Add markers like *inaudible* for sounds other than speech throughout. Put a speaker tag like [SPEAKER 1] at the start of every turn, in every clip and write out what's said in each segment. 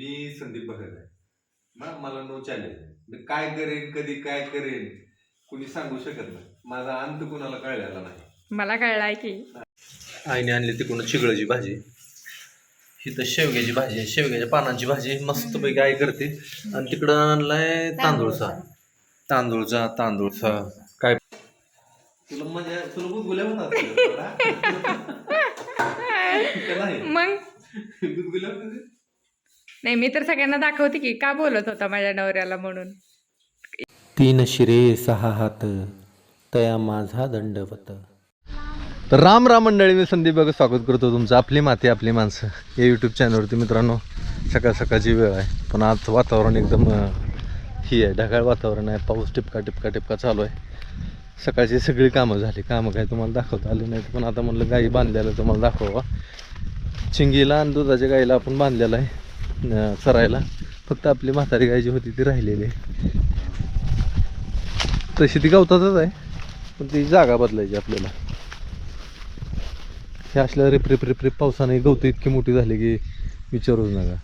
[SPEAKER 1] मी संदीप भगत आहे. मग मला नो चॅलेंज मी काय करेन कधी काय करेन कुणी सांगू शकत नाही. माझा अंत कुणाला कळलेला नाही.
[SPEAKER 2] मला कळलाय की.
[SPEAKER 3] आईने आणली तिकडून चिगळाची भाजी. ही तर शेवग्याची भाजी आहे. शेवग्याच्या पानांची भाजी मस्तपैकी आई करते. आणि तिकडं आणलाय तांदूळचा. तांदूळचा तांदूळचा. काय? तुला म्हणजे तुला गुदगुल्या होतात *laughs*
[SPEAKER 2] मग?
[SPEAKER 1] गुदगुल्या?
[SPEAKER 2] नाही मी तर सगळ्यांना दाखवते की का बोलत होता माझ्या नवऱ्याला म्हणून.
[SPEAKER 3] तीन शिरे सहा हात तया माझा दंडवत. तर राम राम मंडळी मी संदीप बघा स्वागत करतो तुमचं आपली माती आपली माणसं. या यूट्यूब चॅनलवरती मित्रांनो सकाळ सकाळची वेळ आहे. पण आज वातावरण एकदम ही आहे. ढगाळ वातावरण आहे. पाऊस टिपका टिपका टिपका चालू आहे. सकाळची सगळी कामं झाली. कामं काय तुम्हाला दाखवता आली नाहीत. पण आता म्हणलं गाई बांधलेलं तुम्हाला दाखवा चिंगीला आणि दुधाच्या गाईला आपण बांधलेलं आहे. चरायला फक्त आपली म्हातारी गाय जी होती ती राहिलेली आहे. तशी ती गवतातच आहे पण ती जागा बदलायची आपल्याला. हे असल्या रिप रिप रिप रिप पावसाने गवतं इतकी मोठी झाली की विचारूच नका.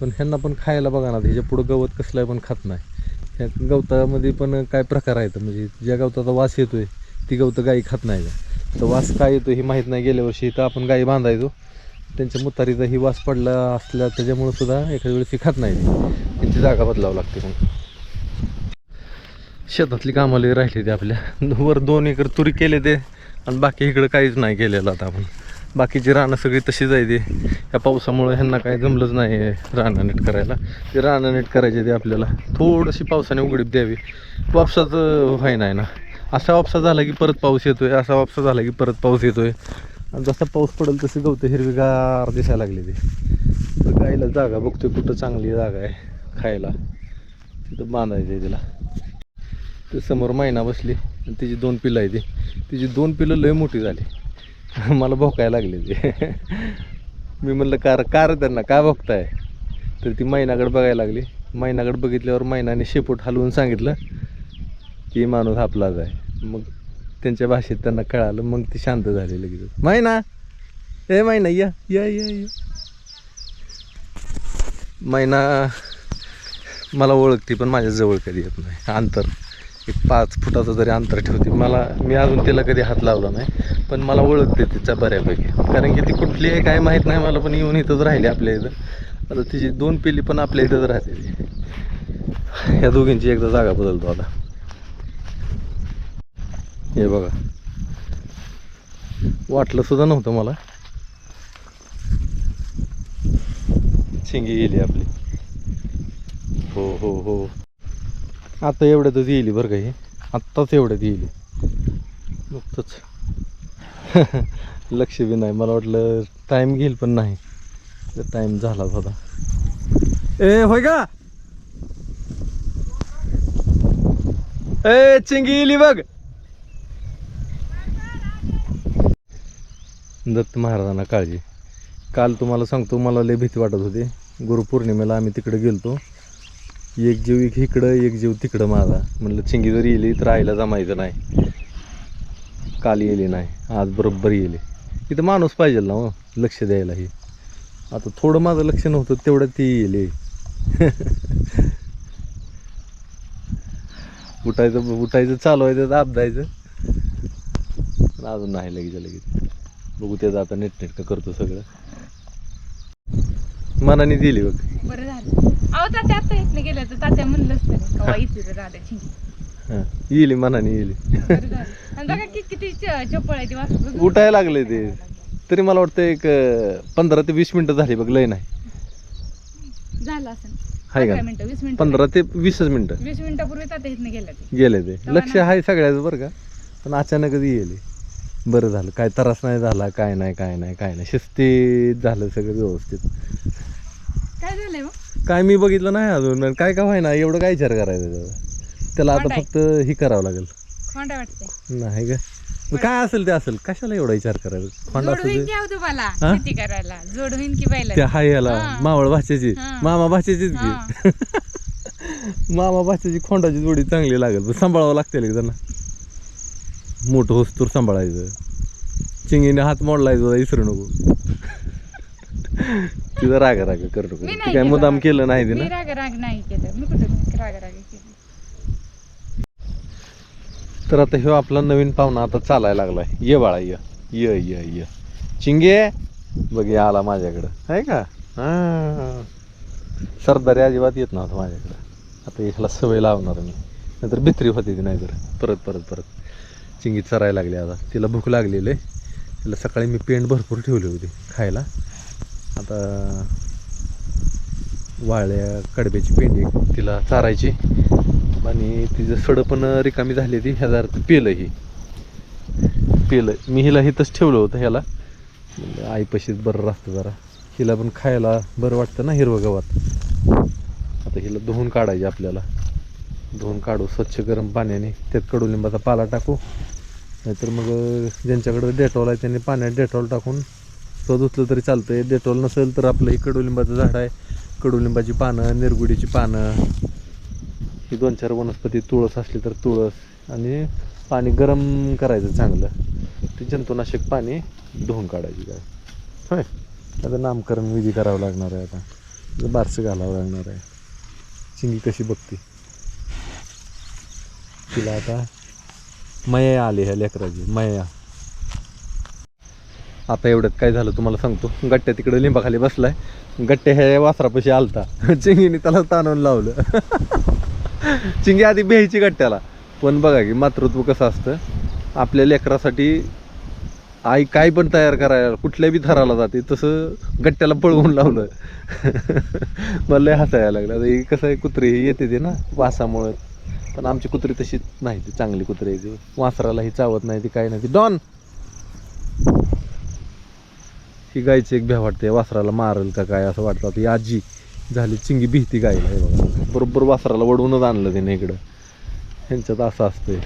[SPEAKER 3] पण ह्यांना पण खायला बघा ना ह्याच्या पुढं गवत कसलं आहे पण खात नाही. ह्या गवतामध्ये पण काय प्रकार आहेत? म्हणजे ज्या गवताचा वास येतोय ती गवतं गाई खात नाही का? तर वास काय येतो हे माहीत नाही गेल्या वर्षी तर आपण गाई बांधायचो. त्यांच्या मुतारीचाही वास पडला असल्या त्याच्यामुळं सुद्धा एखाद्या वेळेस ही खात नाही त्यांची जागा बदलावं लागते मग. शेतातली कामाला राहिली ते आपल्या. वर दोन एकर तुरी केले ते आणि बाकी इकडं काहीच नाही केलेलं आता आपण. बाकीची रानं सगळी तशीच आहे ते. या पावसामुळे ह्यांना काही जमलंच नाही रानं नीट करायला. ते रानं नीट करायचे ते आपल्याला. थोडीशी पावसाने उघडीप द्यावी. वापसाचं व्हाय नाही ना. असा वापसा झाला की परत पाऊस येतोय असा वापसा झाला की परत पाऊस येतोय. जसा पाऊस पडेल तसे गवतं हिरवीगार दिसायला लागले ते. तर गाईला जागा बघतोय कुठं चांगली जागा आहे खायला. तिथं बांधायचं आहे तिला. ते समोर मैना बसली आणि तिची दोन पिलं आहे ती. तिची दोन पिलं लय मोठी झाली. *laughs* मला भोकायला लागले ते. *laughs* मी म्हणलं कार कार त्यांना काय भोगताय तर ती मैनाकडे बघायला लागली. मैनाकडे बघितल्यावर मैनाने शेपूट हलवून सांगितलं की माणूस आपलाच आहे. मग त्यांच्या भाषेत त्यांना कळालं मग ती शांत झाली लगेच मैना! ए मैना या या या या. मैना मला ओळखते पण माझ्या जवळ कधी येत नाही. अंतर एक पाच फुटाचं जरी अंतर ठेवते मला मी अजून तिला कधी हात लावला नाही पण मला ओळखते तिच्या बऱ्यापैकी. कारण की ती कुठली आहे काय माहीत नाही मला पण येऊन इथंच राहिली आपल्या इथं. आता तिची दोन पिली पण आपल्या इथंच राहते या दोघींची एकदा जागा बदलतो आता. हे बघा. वाटलं सुद्धा नव्हतं मला. शिंगी गेली आपली. हो हो हो. आता एवढ्यातच येईल बरं का हे. आत्ताच एवढ्यात येईल. नुकतंच. *laughs* लक्ष बी नाही. मला वाटलं टाईम घेईल पण नाही. टाईम झाला होता. ए होय का? ए चिंगी इली बघ. दत्त महाराजांना काळजी. काल तुम्हाला सांगतो मला लय भीती वाटत होती. गुरुपौर्णिमेला आम्ही तिकडे गेलतो. एक जीव एक इकडं एक जीव तिकडं माझा. म्हणलं चिंगी जर येली तर आईला जमायचं नाही. काल येली नाही आज बरोबर येली. इथं माणूस पाहिजे ना हो लक्ष द्यायला ही आता थोडं माझं लक्ष नव्हतं तेवढं ती येले. उठायचं उठायचं चालवायचं तर पण अजून नाही लगेच लगेच. बघू त्याचं आता नीटनेटकं करतो सगळं. मनाने दिली बघ.
[SPEAKER 2] बरं झालं. अहो तात्या आता इथनं गेलं तर तात्या म्हणलंच तरी कवा इथे तर राहते छिंकी
[SPEAKER 3] हां. येली मनाने येली.
[SPEAKER 2] बरं झालं. आणि बघा की किती च- चप्पल आहे ती वाचत
[SPEAKER 3] उठायला लागले ते. तरी मला वाटतं एक अं, पंधरा ते वीस मिनिटं झाली बघ लय नाही.
[SPEAKER 2] झालं असं
[SPEAKER 3] हाय
[SPEAKER 2] पंधरा
[SPEAKER 3] का
[SPEAKER 2] मिनिटं वीस मिनिटं
[SPEAKER 3] पंधरा ते वीसच मिनिटं.
[SPEAKER 2] वीस मिनिटापूर्वी तात्या इथनं गेलं ते
[SPEAKER 3] गेले ते.
[SPEAKER 2] तेव्हा
[SPEAKER 3] लक्ष आहे सगळ्याचं बरं का. पण अचानकच गेले बरं झालं. काय त्रास नाही झाला काय नाही काय नाही काय नाही. शिस्तीत झालं सगळं व्यवस्थित.
[SPEAKER 2] काय झालंय मग?
[SPEAKER 3] काय मी बघितलं नाही अजून. काय काय ना एवढं काय विचार करायचा त्याचा? त्याला आता? फक्त ही करावं लागेल.
[SPEAKER 2] खोंडा वाटते
[SPEAKER 3] नाही का मग काय असेल ते असेल. कशाला एवढा विचार करायचा? खोंड
[SPEAKER 2] जोड
[SPEAKER 3] असू
[SPEAKER 2] होईन
[SPEAKER 3] दे
[SPEAKER 2] की अहो तुम्हाला
[SPEAKER 3] हा?
[SPEAKER 2] शेती करायला? जोड होईन की पहिला
[SPEAKER 3] ते हाय याला
[SPEAKER 2] हा.
[SPEAKER 3] मावळ भाषेची
[SPEAKER 2] हा.
[SPEAKER 3] मामा भाषेचीच. की. *laughs* मामा भाषेची खोंडाची जोडी चांगली लागेल. पण सांभाळावं लागते त्यांना मोठं होस्तूर सांभाळायचं. चिंगीने हात मोडलाय तुझा इसरू नको. तिथं राग राग कर नको
[SPEAKER 2] मी
[SPEAKER 3] ती
[SPEAKER 2] नाही
[SPEAKER 3] काय
[SPEAKER 2] केलं राग.
[SPEAKER 3] केलं नाही ते
[SPEAKER 2] मी
[SPEAKER 3] ना
[SPEAKER 2] राग राग नाही केलं. मी कुठं राग राग केलं?
[SPEAKER 3] तर आता ह्यो आपला नवीन पाहुणा आता चालायला लागलाय. ये बाळा ये. ये ये ये. चिंगे! बघ ये आला माझ्याकडं. आहे का? हा. सरदारी अजिबात येत नव्हतं माझ्याकडं. आता ह्याला सवय लावणार मी. नाहीतर भित्री होती ती नाहीतर. परत परत परत. चिंगी चरायला लागली आता. तिला भूक लागलेली. आहे तिला सकाळी मी पेंट भरपूर ठेवली होती खायला. आता वाळ्या कडब्याची पेंडी तिला चारायची. आणि तिचं सडं पण रिकामी झाली ती. ह्याचा अर्थ पेलं ही. पेलं. मी हिला इथंच ठेवलं होतं ह्याला. आईपाशीच बरं राहतं जरा. हिला पण खायला बरं वाटतं ना हिरवं गवात. आता हिला धुवून काढायची आपल्याला. धुवून काढू स्वच्छ गरम पाण्याने. त्यात कडुलिंबाचा पाला टाकू. नाहीतर मग ज्यांच्याकडे डेटॉल आहे त्यांनी पाण्यात डेटॉल टाकून तो धुतलं तरी चालतंय. डेटॉल नसेल तर आपलं हे कडुलिंबाचं झाड आहे. कडुलिंबाची पानं निरगुडीची पानं. ही दोन चार वनस्पती तुळस असली तर तुळस. आणि पाणी गरम करायचं चांगलं. ते जंतुनाशक पाणी धुवून काढायची काय. होय. आता नामकरण विधी करावं लागणार आहे आता. बारसं घालावं लागणार आहे. चिंगी कशी बघते? तिला आता मया आली ह्या लेकराची मया. आता एवढ्यात काय झालं तुम्हाला सांगतो. गट्ट्या तिकडे लिंबाखाली बसलाय. गट्ट्या ह्या वासरापाशी आलता. चिंगीने त्याला ताणून लावलं. चिंगी आधी भ्यायची गट्ट्याला. पण बघा की मातृत्व कसं असतं. आपल्या लेकरासाठी आई काय पण तयार करायला कुठल्या बी थराला जाते तसं गट्ट्याला पळवून लावलं. *laughs* मला लय हसायला लागलं. कसं आहे कुत्री येते ते ना वासामुळं. पण आमची कुत्री तशी नाही ती चांगली कुत्री आहे ती. वासरालाही चावत नाही ती काय नाही ती. डॉन! ही गायची एक भ्या वाटते. वासराला मारल का काय असं वाटतं? आता आजी झाली चिंगी भीती गायला हे बघा. बरोबर वासराला वडवूनच आणलं त्याने इकडं. ह्यांच्यात असं असतंय.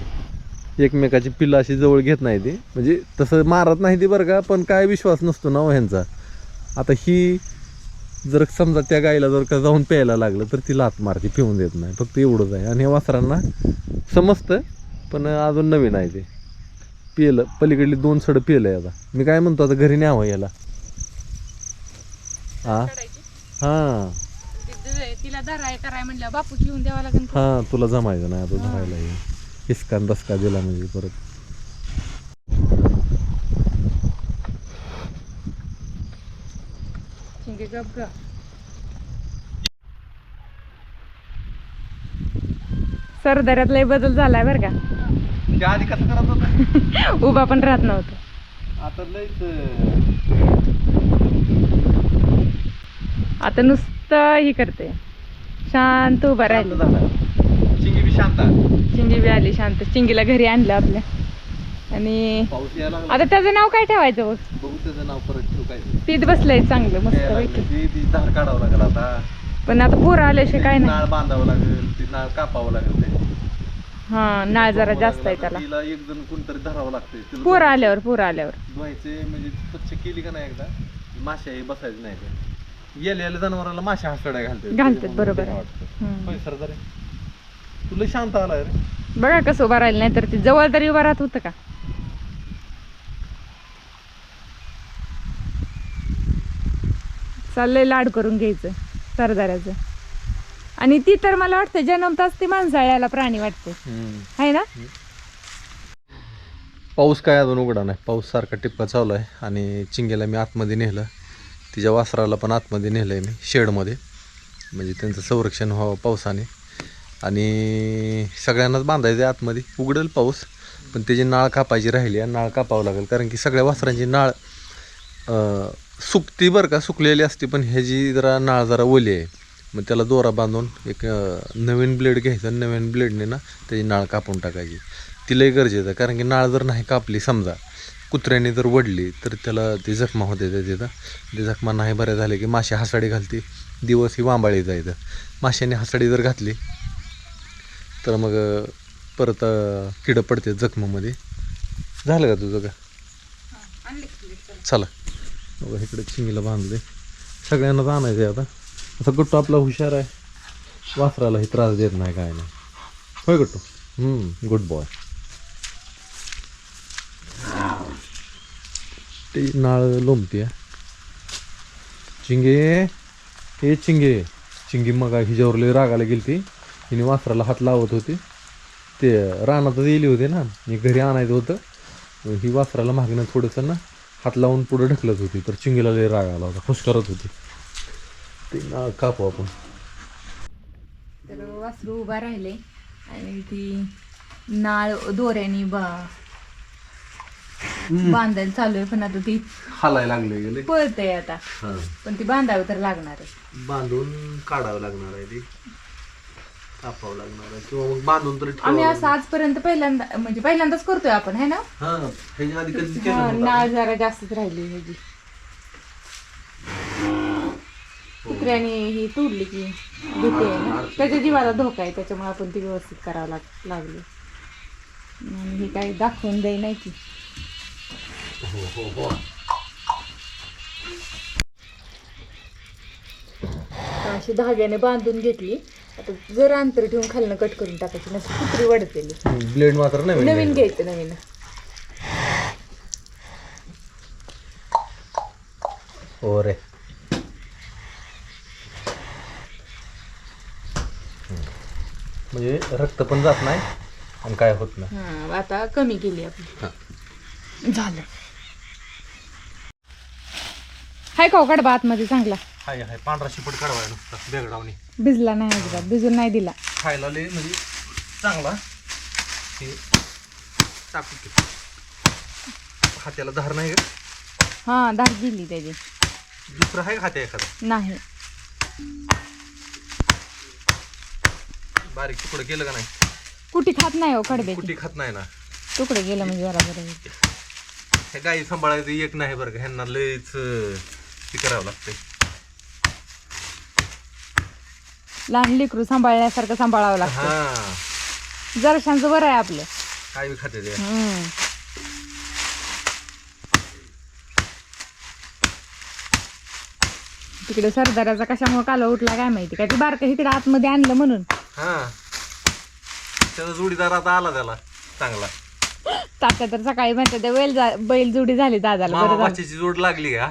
[SPEAKER 3] एकमेकाची पिल्लं अशी जवळ घेत नाही ती. म्हणजे तसं मारत नाही ती बरं का पण काय विश्वास नसतो ना हो ह्यांचा. आता ही जर समजा त्या गाईला जर का जाऊन प्यायला लागलं तर ती लात मारते पिऊन देत नाही. फक्त एवढंच आहे. आणि वासरांना समजतं पण अजून नवीन आहे ते. पिलं पलीकडली दोन सडं पिलं आता. मी काय म्हणतो आता घरी न्यावं याला. हा. हां
[SPEAKER 2] तिला धराय कराय म्हणलं बापू घेऊन द्यावा लागेल.
[SPEAKER 3] हां तुला जमायचं नाही आता धरायला हे. हिसकान दसका दिला म्हणजे परत.
[SPEAKER 2] चिंगे गप ग सरदऱ्यात लय बदल झालाय बरं का?
[SPEAKER 3] आधी कसं करत होता? *laughs*
[SPEAKER 2] उभा पण राहत नव्हतं.
[SPEAKER 3] आता लयच
[SPEAKER 2] आता नुसतं ही करते. शांत उभा राहिले.
[SPEAKER 3] चिंगी बी शांत आहे.
[SPEAKER 2] चिंगी बी आली शांत. चिंगीला घरी आणलं आपल्या. आणि. आता त्याचं नाव काय ठेवायचं बघ
[SPEAKER 3] बघू त्याचं नाव परत ठेवू काय ते.
[SPEAKER 2] तीच बसलंय चांगलं मस्त
[SPEAKER 3] लागलं. ती ती धार काढावं लागेल आता
[SPEAKER 2] पण आता पोरं आल्याशिवाय काय नाही
[SPEAKER 3] नाळ बांधावं लागेल ती नाळ कापावं लागेल ते.
[SPEAKER 2] हा नाळ जरा जास्त. आहे त्याला
[SPEAKER 3] तिला एक जण कोणतरी धरावं लागतंय तिला
[SPEAKER 2] पोरं आल्यावर पोरं आल्यावर
[SPEAKER 3] धुवायचे म्हणजे स्वच्छ केली का नाही एकदा माश्या हे बसायचं नाही ते. येलेल्या जनावराला माश्या हसड्या घालतात
[SPEAKER 2] घालतात, बरोबर
[SPEAKER 3] त्यामुळे
[SPEAKER 2] आहे.
[SPEAKER 3] वाटतं.
[SPEAKER 2] हम्म.
[SPEAKER 3] होय सर जरे तुला शांत आलाय रे
[SPEAKER 2] बघा कसं उभा राहिलं नाही तर ते जवळ तरी उभा राहत होतं का चाललंय लाड करून घ्यायचं सरदाराचं. आणि ती तर मला वाटतं जन्मताच ती माणसाळ्याला प्राणी वाटते. आहे ना?
[SPEAKER 3] पाऊस काय अजून उघडा नाही. पाऊस सारखा टिप्पा चालू आहे आणि चिंगेला मी आतमध्ये नेलं. तिच्या वासराला पण आतमध्ये नेलं आहे मी शेडमध्ये. म्हणजे त्यांचं संरक्षण व्हावं पावसाने. आणि सगळ्यांनाच बांधायचं आहे आतमध्ये. उघडेल पाऊस पण त्याची नाळ कापायची राहिली आहे नाळ कापावं लागेल. कारण की सगळ्या वासरांची नाळ सुकती बरं का सुकलेली असते पण ह्याची जरा नाळ जरा ओली आहे मग त्याला दोरा बांधून एक नवीन ब्लेड घ्यायचा नवीन ब्लेडने ना त्याची नाळ कापून टाकायची. तिलाही गरजेचं आहे कारण की नाळ जर नाही कापली समजा कुत्र्याने जर वडली तर त्याला ती जखमा होते त्या तिथं. ते जखमा नाही बऱ्या झाले की माशी हसाडी घालते दिवस ही वांबाळी जायचं. माशाने हसाडी जर घातली तर मग परत किडं पडते जखमामध्ये. झालं का तुझं का? चला. बघा इकडे चिंगीला बांधले. सगळ्यांनाच आणायचं आहे आता असं गट्टू आपला हुशार आहे. वासरालाही त्रास देत नाही काय नाही. होय गट्टू? गुड बॉय ते नाळ लोंबते चिंगे हे चिंगे. चिंगी मग हिच्यावर लय रागाला गेली ती हिने वासराला हात लावत होती. ते रानातच गेली होती ना. मी घरी आणायचं होतं. ही वासराला मागणं थोडंसं ना. हात लावून पुढे ढकलत होती तर चिंगीला लय राग आला होता खुश करत होती. ते ना कापू आपण.
[SPEAKER 2] तर वासरू उभा राहिले आणि ती नाळ दोऱ्याने बा बांधायला चालू आहे पण आता ती
[SPEAKER 3] हालायला लागले गेले.
[SPEAKER 2] पळते आता.
[SPEAKER 3] हां.
[SPEAKER 2] पण ती बांधावी तर लागणार आहे.
[SPEAKER 3] बांधून काढावं लागणार आहे ती. कापावं लागणार आहे. किंवा मग बांधून तरी
[SPEAKER 2] आम्ही असं आजपर्यंत पहिल्यांदा म्हणजे पहिल्यांदाच करतोय आपण है ना?
[SPEAKER 3] हा ह्याच्या आधी कधी केलं
[SPEAKER 2] हा,
[SPEAKER 3] नव्हतं?
[SPEAKER 2] नाळ जरा जास्तच राहिली ह्याची. कुत्र्याने ही तोडली की भीती आहे ना त्याच्या जीवाला धोका आहे त्याच्यामुळे आपण ती व्यवस्थित करावं लाग लागली. आणि ही काही दाखवून देई नाही की
[SPEAKER 3] हो हो हो.
[SPEAKER 2] अशी धाग्याने बांधून घेतली. आता जर अंतर ठेवून खालनं कट करून टाकायची नसं कुत्री वाढतेली
[SPEAKER 3] ब्लेड मात्र नवीन
[SPEAKER 2] नवीन घ्यायचं. नवीन.
[SPEAKER 3] हो रे. म्हणजे रक्त पण जात नाही आणि काय होत नाही.
[SPEAKER 2] हा आता कमी केली आपण. झालं. हाय का कडबा आतमध्ये चांगला.
[SPEAKER 3] हाय हाय. पांढरा शिपट काढवाय नुसता बेगडावणी.
[SPEAKER 2] भिजला नाही अजिबात. भिजून नाही दिला.
[SPEAKER 3] खायला लय म्हणजे चांगला. हे टाकू की हात्याला धार नाही का?
[SPEAKER 2] हा धार दिली त्याची.
[SPEAKER 3] दुसरं आहे का हात्या एखादा?
[SPEAKER 2] नाही.
[SPEAKER 3] बारीक तुकडं केलं का नाही?
[SPEAKER 2] कुठे खात नाही हो कडब्याची.
[SPEAKER 3] कुठे खात नाही ना.
[SPEAKER 2] तुकडे गेलं म्हणजे जरा बरं होईल.
[SPEAKER 3] हे गाई सांभाळायचं एक नाही बरं का. ह्यांना लयच अं, हे करावं लागतंय.
[SPEAKER 2] लहान लेकरू सांभाळण्यासारखं सांभाळावं लागतं.
[SPEAKER 3] हा
[SPEAKER 2] जरशांचं बरं आहे आपलं.
[SPEAKER 3] काय बी खाते ते.
[SPEAKER 2] हम्म. तिकडे सरदाराचा कशामुळे काला उठला काय माहिती? काय ते बारकं इकडे आतमध्ये आणलं म्हणून.
[SPEAKER 3] हा. त्याचा जोडीदार आता आला त्याला चांगला.
[SPEAKER 2] तात्या तर सकाळी म्हणते ते बैल जा- बैल जोडी झाली दादाला
[SPEAKER 3] मामा
[SPEAKER 2] बरं झालं
[SPEAKER 3] जोड लागली का?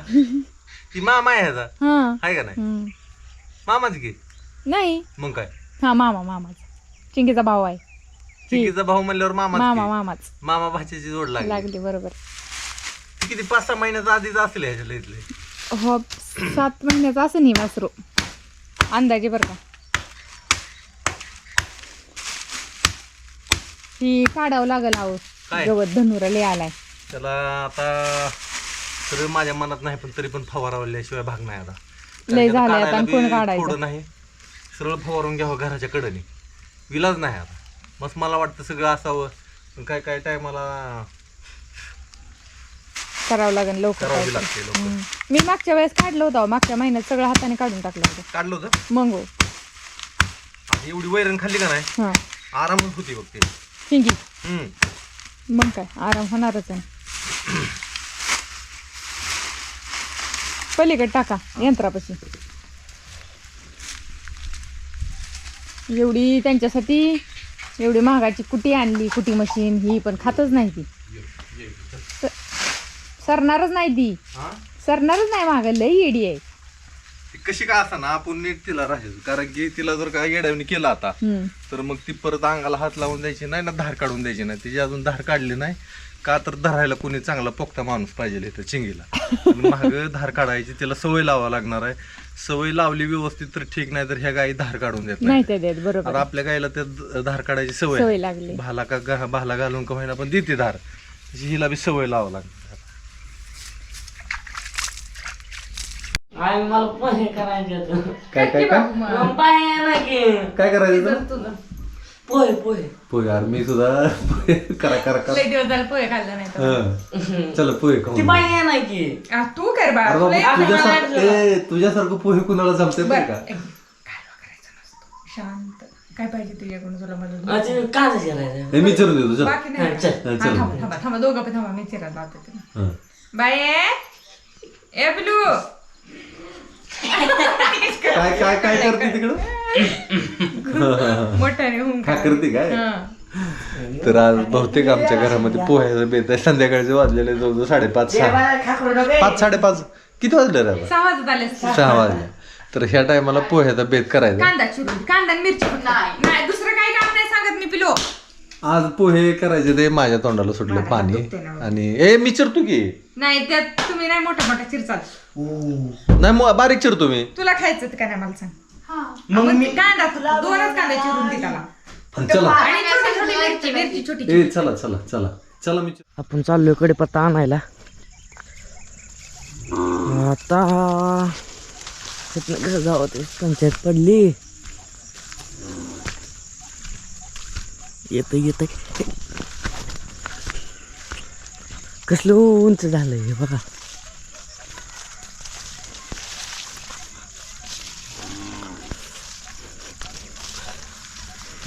[SPEAKER 3] ती मामा आहे ह्याचा?
[SPEAKER 2] हा.
[SPEAKER 3] आहे का नाही?
[SPEAKER 2] हम्म.
[SPEAKER 3] मामाची की?
[SPEAKER 2] नाही.
[SPEAKER 3] मग काय?
[SPEAKER 2] हा मामा मामाचा. चिंकीचा भाऊ आहे.
[SPEAKER 3] चिकीचा भाऊ म्हणल्यावर मामा
[SPEAKER 2] मामा मामाच.
[SPEAKER 3] मामा भाच्याची जोड लागली.
[SPEAKER 2] लागली बरोबर.
[SPEAKER 3] ती किती पाच सहा महिन्याचा आधीच असेल ह्याच्या इथले?
[SPEAKER 2] हो सात महिन्याचा असं नाही वासरू. अंदाजे बरं का. ती काढावं लागल
[SPEAKER 3] काय?
[SPEAKER 2] गवत धनुरा लय आलाय.
[SPEAKER 3] त्याला आता सगळं माझ्या मनात नाही पण तरी पण फवारावल्याशिवाय भाग नाही आता.
[SPEAKER 2] लय
[SPEAKER 3] कारण
[SPEAKER 2] झालंय आता,
[SPEAKER 3] काढायला
[SPEAKER 2] कोण
[SPEAKER 3] बी
[SPEAKER 2] काढायचं?
[SPEAKER 3] थोडं नाही. सरळ फवारून घ्यावं घराच्या कडेने. विलाज नाही आता. मस्त मला वाटतं सगळं असावं. काय काय टायमाला
[SPEAKER 2] करावं लागेल लवकर
[SPEAKER 3] करावं. लागते
[SPEAKER 2] हम्म. मी मागच्या वेळेस काढलं होतं अहो. मागच्या महिन्यात सगळं हाताने काढून टाकलं होतं.
[SPEAKER 3] काढलं होतं?
[SPEAKER 2] मग हो.
[SPEAKER 3] आणि एवढी वैरण खाल्ली का नाही?
[SPEAKER 2] हा.
[SPEAKER 3] आरामच होती बघ ते. हम्म.
[SPEAKER 2] मग काय? आराम होणारच आहे. *clears throat* पलीकडे टाका यंत्रापाशी. एवढी त्यांच्यासाठी एवढी महागाची कुटी आणली कुटी मशीन ही पण खातच नाही ती. सरणारच नाही ती? सरणारच नाही महाग लई येडी आहे.
[SPEAKER 3] ती कशी का असा ना आपण नीट तिला राहायचं कारण की तिला जर काय येड्यावणी केलं आता. तर मग ती परत अंगाला हात लावून द्यायची नाही ना धार काढून द्यायची नाही. तिची अजून धार काढली नाही. का तर धरायला कोणी चांगला पोक्ता माणूस पाहिजे इथं चिंगीला. महाग धार काढायची तिला सवय लावावं लागणार आहे. सवय लावली व्यवस्थित तर ठीक नाही तर ह्या गाई धार काढून देत
[SPEAKER 2] नाही ते देत बरोबर.
[SPEAKER 3] आता आपल्या गाईला त्या धार काढायची सवय
[SPEAKER 2] सवय
[SPEAKER 3] आहे.
[SPEAKER 2] लागली.
[SPEAKER 3] भाला का गा- भाला घालून का होईना पण देते धार. तशी हिला बी सवय लावावं लागणार.
[SPEAKER 4] आई मला पोहे करायचे होते.
[SPEAKER 3] काय काय काय?
[SPEAKER 4] ना की.
[SPEAKER 3] काय करायचं
[SPEAKER 4] पोहे पोहे
[SPEAKER 3] पोहे यार मी सुद्धा पोहे करा करा करा
[SPEAKER 2] लई दिवस झाले पोहे खाल्ला नाही तर.
[SPEAKER 3] हं. चला पोहे
[SPEAKER 4] ती
[SPEAKER 3] खाऊ
[SPEAKER 4] पाय ना की
[SPEAKER 2] आ, तू कर बा
[SPEAKER 3] अरे
[SPEAKER 2] तुला
[SPEAKER 3] बाबा
[SPEAKER 2] येत नाही.
[SPEAKER 3] तुझ्यासारखं ए, तुझ्यासारखं पोहे कुणाला जमते
[SPEAKER 2] बरं,
[SPEAKER 3] का
[SPEAKER 2] ए, कालवा करायचा नसतो शांत काय पाहिजे तुझ्याकडून तुला मदत
[SPEAKER 4] माझे काच करायचं
[SPEAKER 3] हे मी विचारून देतो चल
[SPEAKER 2] बाकी नाही
[SPEAKER 4] हा, चल.
[SPEAKER 2] हा,
[SPEAKER 3] हा, चल.
[SPEAKER 2] थांबा थांबा थांबा दोघं पण थांबा मी चिरात लावते तुला
[SPEAKER 3] हं.
[SPEAKER 2] बाय ए पिलू
[SPEAKER 3] काय काय काय करते तिकडं *laughs*
[SPEAKER 2] मोठ्याने होऊन
[SPEAKER 3] काय करते काय?
[SPEAKER 2] हा.
[SPEAKER 3] तर आज बहुतेक आमच्या घरामध्ये पोह्याचं बेत आहे संध्याकाळचे वाजलेले जवळजवळ साडेपाच सहा. पाच साडेपाच. किती वाजले रे आता
[SPEAKER 2] सहा वाजत आले. असते.
[SPEAKER 3] सहा वाजले. तर ह्या टायमाला पोह्याचा बेत करायचा.
[SPEAKER 2] कांदा चिरून कांदा आणि मिरची फक्त. नाही. दुसरं काही काम नाही सांगत मी पिलो.
[SPEAKER 3] आज पोहे करायचे ते माझ्या तोंडाला सुटलं पाणी. आणि ए मी चिरतो की.
[SPEAKER 2] नाही त्यात तुम्ही नाही मोठा मोठा चिरचाल.
[SPEAKER 3] नाही मग बारीक चिरतो मी.
[SPEAKER 2] तुला खायचं का नाही मला सांग. मग मी कांदा दोनच कांदा चिरून दे त्याला
[SPEAKER 3] चला.
[SPEAKER 2] आणि छोटी छोटी मिरची मिरची. छोटी
[SPEAKER 3] ए चला चला चला. चला मी
[SPEAKER 4] आपण चाललोयकडे आणायला. आता तिथनं कसं जावं ते पंचायत पडली. येत येत कसलं उंच झालंय हे बघा.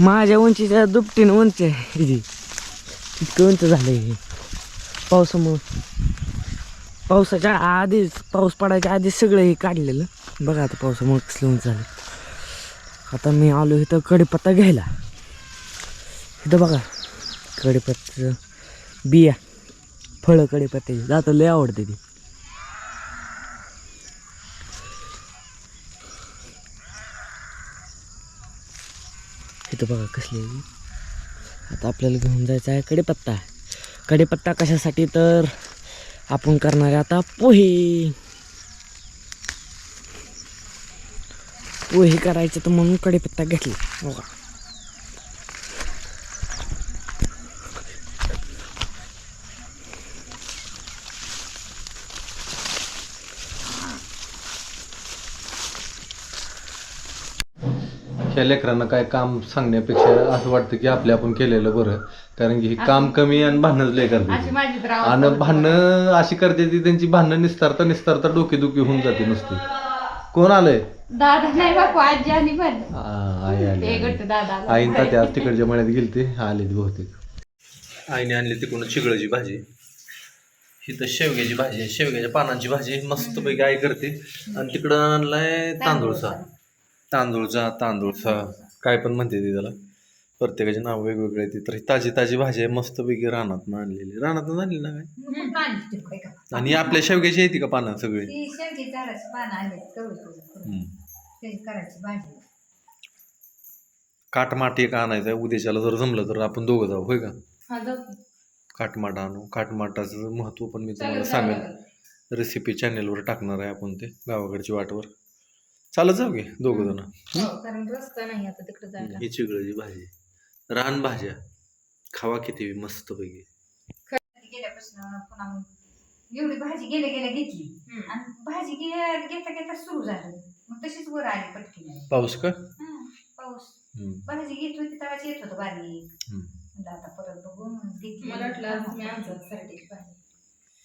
[SPEAKER 4] माझ्या उंचीच्या दुपटीनं उंच आहे हिची. इतकं उंच झालंय हे. पावसामुळं. पावसाच्या आधीच पाऊस पडायच्या आधीच सगळं हे काढलेलं. बघा आता पावसामुळं कसलं उंच झालं आता मी आलो इथं कढीपत्ता घ्यायला. इथं बघा कढीपत्त्याचं बिया फळं कडीपत्त्याची जातं लय आवडते ती. इथं बघा कसली आहे. आता आपल्याला घेऊन जायचं आहे कडेपत्ता कडेपत्ता कशासाठी तर आपण करणार आहे आता पोहे. पोहे करायचे तर म्हणून कडेपत्ता घेतला. बघा.
[SPEAKER 3] ह्या लेकरांना काय काम सांगण्यापेक्षा असं वाटतं की आपल्या आपण केलेलं बरं. कारण की हे काम कमी आणि भांडणच लय
[SPEAKER 2] अशी
[SPEAKER 3] करते
[SPEAKER 2] माझी तर आवाज
[SPEAKER 3] आणि भांडणं अशी करते ती त्यांची भांडणं निस्तारता निस्तारता डोकेदुखी होऊन जाते नुसती. कोण आलंय?
[SPEAKER 2] दादा नाही बापू आजी आणि पण.
[SPEAKER 3] आ, आई आली,
[SPEAKER 2] हे
[SPEAKER 3] आली.
[SPEAKER 2] गट्ट दादा आला.
[SPEAKER 3] आईन तात्या आज तिकडच्या मळ्यात गेलते आले बहुतेक. आईने आणली तिकडून चिगळाची भाजी. ही तर शेवग्याची भाजी आहे. शेवग्याच्या पानांची भाजी मस्तपैकी आई करते. आणि तिकडं आणलाय तांदूळचा. तांदूळचा तांदूळचा काय पण म्हणते ती त्याला. प्रत्येकाचे नाव वेगवेगळे आहेत. तर ही ताजी ताजी भाजी आहे मस्तपैकी रानात आणलेली. रानात आणली ना काय? आणि आपल्या शेवग्याची येते का पानं सगळी?
[SPEAKER 5] ती. ते
[SPEAKER 3] काटमाट एक आणायचं उद्याच्याला जर जमलं तर आपण दोघं जाऊ. होय का. काटमाट आणू. काटमाटाचं महत्त्व पण मी तुम्हाला
[SPEAKER 2] चालेल.
[SPEAKER 3] रेसिपी चॅनेलवर टाकणार आहे आपण ते गावाकडची वाटवर. चालत जाऊ घे दोघं जण?
[SPEAKER 2] हो, कारण रस्ता नाही आता तिकडे जायला.
[SPEAKER 3] ही चिगळाची भाजी. रान भाज्या. खावा किती मस्त पैकी
[SPEAKER 5] गेल्यापासून पुन्हा एवढी भाजी गेल्या गेल्या घेतली. आणि भाजी गे- घेता घेता सुरू झालं. मग तशीच वर आली पटकी नाही
[SPEAKER 3] पाऊस का?
[SPEAKER 5] हं, पाऊस.
[SPEAKER 3] हम्म,
[SPEAKER 5] भाजी घेत होती तेव्हाच येत होतं बारीक.
[SPEAKER 3] हम्म.
[SPEAKER 5] म्हणलं आता परत बघून घेतली
[SPEAKER 2] मला वाटलं आज मी आणतो सराटीची भाजी.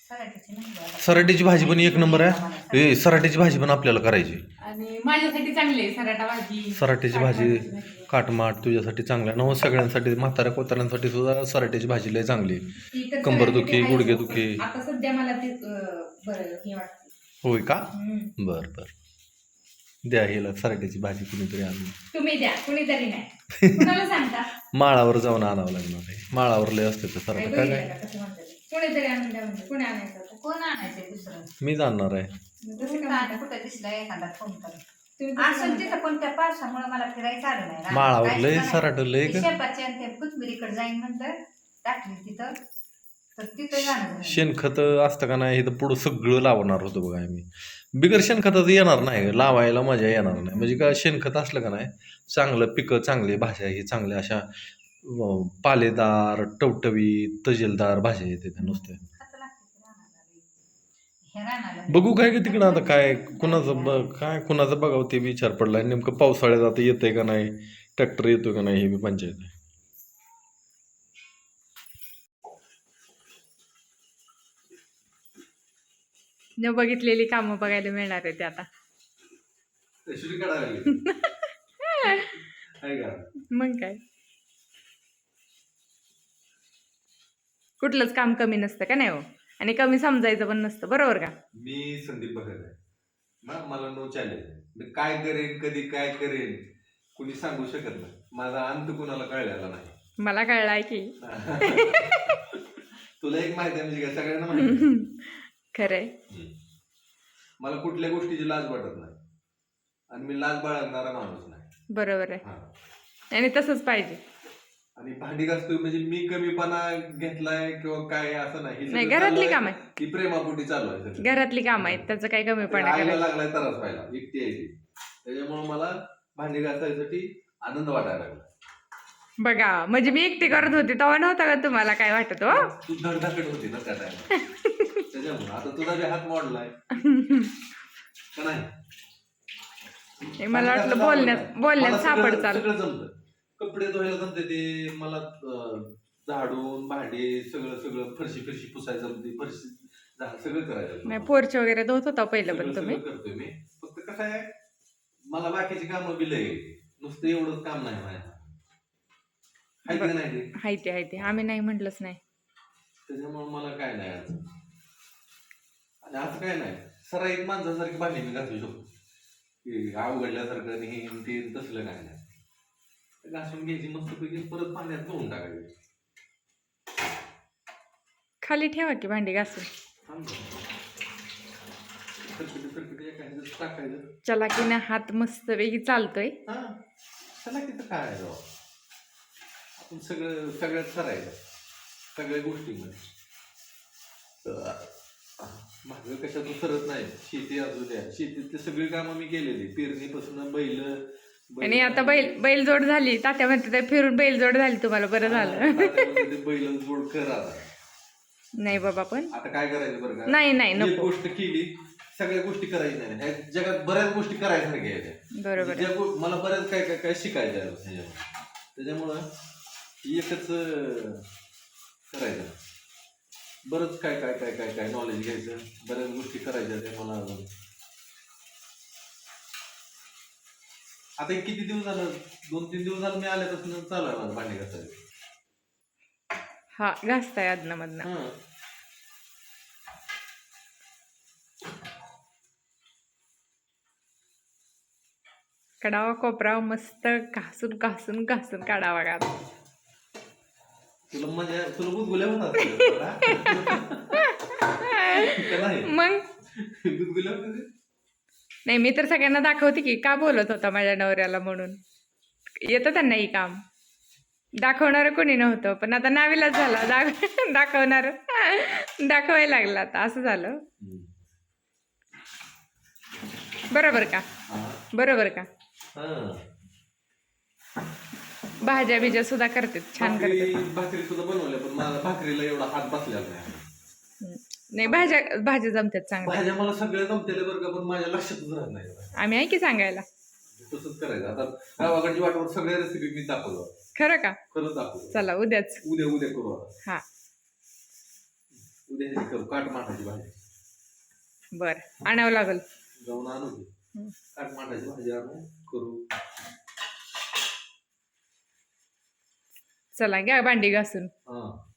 [SPEAKER 5] सराटीची नाही गं आता.
[SPEAKER 3] सराटीची भाजी पण एक नंबर आहे. ए सराटीची भाजी पण आपल्याला करायची.
[SPEAKER 2] आणि माझ्यासाठी चांगली आहे सराटा भाजी
[SPEAKER 3] सराटीची भाजी काटमाट तुझ्यासाठी चांगलं आहे. न हो सगळ्यांसाठी म्हाताऱ्या कोताऱ्यांसाठी सुद्धा सराटीची भाजी लय चांगली.
[SPEAKER 2] ती तर
[SPEAKER 3] कंबरदुखी,
[SPEAKER 2] सराटीची.
[SPEAKER 3] गुडघेदुखी.
[SPEAKER 2] आता सध्या मला ते अं, बरं हे वाटतं
[SPEAKER 3] होय का
[SPEAKER 2] हम्म.
[SPEAKER 3] बर बर द्या हिला सराटीची भाजी कुणीतरी आणून
[SPEAKER 2] तुम्ही द्या कुणीतरी नाही कुणाला सांगता *laughs*
[SPEAKER 3] माळावर जाऊन आणावं लागणार आहे माळावर लय असते ते
[SPEAKER 2] काय
[SPEAKER 3] सराट काय
[SPEAKER 2] बघितलं
[SPEAKER 3] काय
[SPEAKER 2] का कसं म्हणतात ते? कुणीतरी आणून द्या म्हणजे कुणी आणायचं?
[SPEAKER 5] कोण आणायचंय दुसरं
[SPEAKER 3] मी जाणार आहे
[SPEAKER 2] का
[SPEAKER 5] का? कुठं दिसला एखादा फोन
[SPEAKER 2] का
[SPEAKER 5] असं पावसामुळे मला फिरायचं आलं नाही.
[SPEAKER 3] माळावर लय का
[SPEAKER 5] आणि कोथमिरीकडे जाईन म्हणलं. टाकली तिथं. तर तिथं.
[SPEAKER 3] शेणखत असतं का नाही हे तर पुढं सगळं लावणार होतं बघा आम्ही. बिगर शेणखताचं येणार नाही लावायला मजा येणार नाही. म्हणजे काय शेणखत असलं का नाही चांगलं पिकं चांगली भाज्या ही चांगल्या अशा पालेदार टवटवीत तजेलदार भाज्या येते त्या नुसत्या
[SPEAKER 5] खतं लागते ते रानाला लई. ह्या रानाला
[SPEAKER 3] बघू काय का तिकडं आता काय कुणाचं ब काय कुणाचं बघावं ते विचार पडलाय. नेमकं पावसाळ्यात आता येतंय का नाही ट्रॅक्टर येतोय का नाही हे बी पंचायत आहे
[SPEAKER 2] न बघितलेली कामं बघायला मिळणार आहे ते आता.
[SPEAKER 1] तशी काढायला लागली. आहे का?
[SPEAKER 2] मग काय? कुठलंच काम कमी नसतं का नाही हो? आणि कमी समजायचं पण नसतं बरोबर का?
[SPEAKER 1] मी संदीप भगत आहे. मग मला नो चॅलेंज मी काय करेन कधी काय करेन कुणी सांगू शकत नाही. माझा अंत कुणाला कळलेला नाही.
[SPEAKER 2] मला कळलाय की. *laughs*
[SPEAKER 1] तुला एक माहिती आहे म्हणजे काय? सगळ्यांना माहिती आहे. *laughs*
[SPEAKER 2] खरंय
[SPEAKER 3] मला कुठल्या गोष्टीची लाज वाटत नाही. आणि मी लाज बाळगणारा माणूस नाही.
[SPEAKER 2] बरोबर आहे.
[SPEAKER 3] हा.
[SPEAKER 2] आणि तसंच पाहिजे.
[SPEAKER 3] आणि भांडी घासतोय म्हणजे मी कमीपणा घेतलाय किंवा काय असं नाही.
[SPEAKER 2] नाही घरातली काम
[SPEAKER 3] आहे. ही प्रेमापोटी चालू आहे सगळं.
[SPEAKER 2] घरातली कामं आहेत त्याचं काही कमीपणा
[SPEAKER 3] आईला
[SPEAKER 2] करायचं
[SPEAKER 3] लागलाय तरच व्हायला एकटी आहे ती. त्याच्यामुळे मला भांडी घासायसाठी आनंद वाटायला लागला.
[SPEAKER 2] बघा म्हणजे मी एकटी करत होती तेव्हा नव्हता का तुम्हाला काय वाटत हो?
[SPEAKER 3] तू धडधाकट होती ना त्या टाइम त्याच्यामुळे आता तुझा बी हात मोडलाय का नाही?
[SPEAKER 2] हे मला वाटलं बोलण्यात. बोलण्यात सापड चाल
[SPEAKER 3] सगळं कपडे धुवायला जमते ते. मला अं, झाडून भांडे सगळं सगळं फरशी फिरशी पुसायला जमते. फरशी झाड सगळं करायचं
[SPEAKER 2] नाही पोरचे वगैरे धुत होता पहिलं
[SPEAKER 3] सगळं-
[SPEAKER 2] पण तुम्ही?
[SPEAKER 3] सगळं करतोय मी. फक्त कसं आहे मला बाकीची कामं बी लय नुसतं एवढंच काम नाही माझ्या की नाही ते?
[SPEAKER 2] हाय ते हाय ते. आम्ही नाही म्हटलंच नाही.
[SPEAKER 3] त्याच्यामुळे मला काय नाही अडचण. आणि असं काय नाही. सराईत माणसासारखी भांडी मी घासू शकतो. की अवघडल्यासारखं आणि हे आणि ते तसलं काय नाही. घासून घ्यायची मस्तपैकी परत पाण्यात धुवून टाकायची.
[SPEAKER 2] खाली ठेवा की भांडी घासून.
[SPEAKER 3] थांब जरा. सरकटी सरकटी एखादं टाकायचं.
[SPEAKER 2] चला की ना हात मस्त वेगळी चालतोय.
[SPEAKER 3] चला तिथं काय आहे आपण सगळं सगळ्यात सरायचं सगळ्या गोष्टीमध्ये. मागं कशातून सरत नाही. शेती असू द्या. शेतीतली सगळी कामं मी केलेली. पेरणीपासून बैल-
[SPEAKER 2] आणि आता बैल बैलजोड झाली. तात्या म्हणते ते फिरून बैलजोड झाली तुम्हाला बरं झालं.
[SPEAKER 3] हा, आता म्हणते ते बैल जोड कर
[SPEAKER 2] नाही बाबा पण
[SPEAKER 3] आता काय करायचं बरं
[SPEAKER 2] नाही नाही नको.
[SPEAKER 3] गोष्ट केली सगळ्या गोष्टी करायच्या नाही. जगात बऱ्याच गोष्टी करायसारख्या आहेत.
[SPEAKER 2] बरोबर
[SPEAKER 3] मला बऱ्याच काय काय काय शिकायचं आहे त्याच्यामुळं एकच करायचं. बरंच काय काय काय काय काय नॉलेज घ्यायचं. बऱ्याच गोष्टी करायच्या मला अजून. आता हे किती दिवस झालं? दोन तीन दिवस झालं मी आल्यापासून चालू आहे माझं भांडी घासायचं
[SPEAKER 2] हा घासताय अदनं मधनं
[SPEAKER 3] हं.
[SPEAKER 2] कडावा कोपरा मस्त घासून घासून घासून काढावा का
[SPEAKER 3] तुला म्हणजे तुला गुदगुल्या होतात *laughs* *laughs* का? नाही?
[SPEAKER 2] मग?
[SPEAKER 3] गुदगुल्या होतात
[SPEAKER 2] नाही मी तर सगळ्यांना दाखवते की का बोलत होता माझ्या नवऱ्याला म्हणून. येतं त्यांना ही काम. दाखवणार कोणी नव्हतं पण आता नावीलाच झाला. दाख दाखवणार. दाखवायला लागला आता असं झालं. बरोबर का? बरोबर का? भाज्या बिज्या सुद्धा करते छान करते
[SPEAKER 3] भाकरी भाकरी सुद्धा बनवल्या पण मला भाकरीला एवढा हात बसलेला नाही.
[SPEAKER 2] नाही भाज्या भाज्या जमतात चांगल्या.
[SPEAKER 3] भाज्या मला सगळ्या जमतेले बरं का पण माझ्या लक्षातच राहत नाही.
[SPEAKER 2] आम्ही आहे की सांगायला?
[SPEAKER 3] तसंच करायचं. आता गावाकडची वाटवर सगळ्या रेसिपी मी दाखवतो.
[SPEAKER 2] खरं का?
[SPEAKER 3] खरंच दाखवतो.
[SPEAKER 2] चला उद्याच.
[SPEAKER 3] उद्या उद्या करू आता.
[SPEAKER 2] हा.
[SPEAKER 3] उद्या ह्याची करू काट माठाची भाजी.
[SPEAKER 2] बर आणावं लागल.
[SPEAKER 3] जाऊन आणू की.
[SPEAKER 2] हम्म.
[SPEAKER 3] भाजी आणू करू.
[SPEAKER 2] चला घ्या भांडी घासून.
[SPEAKER 3] हा.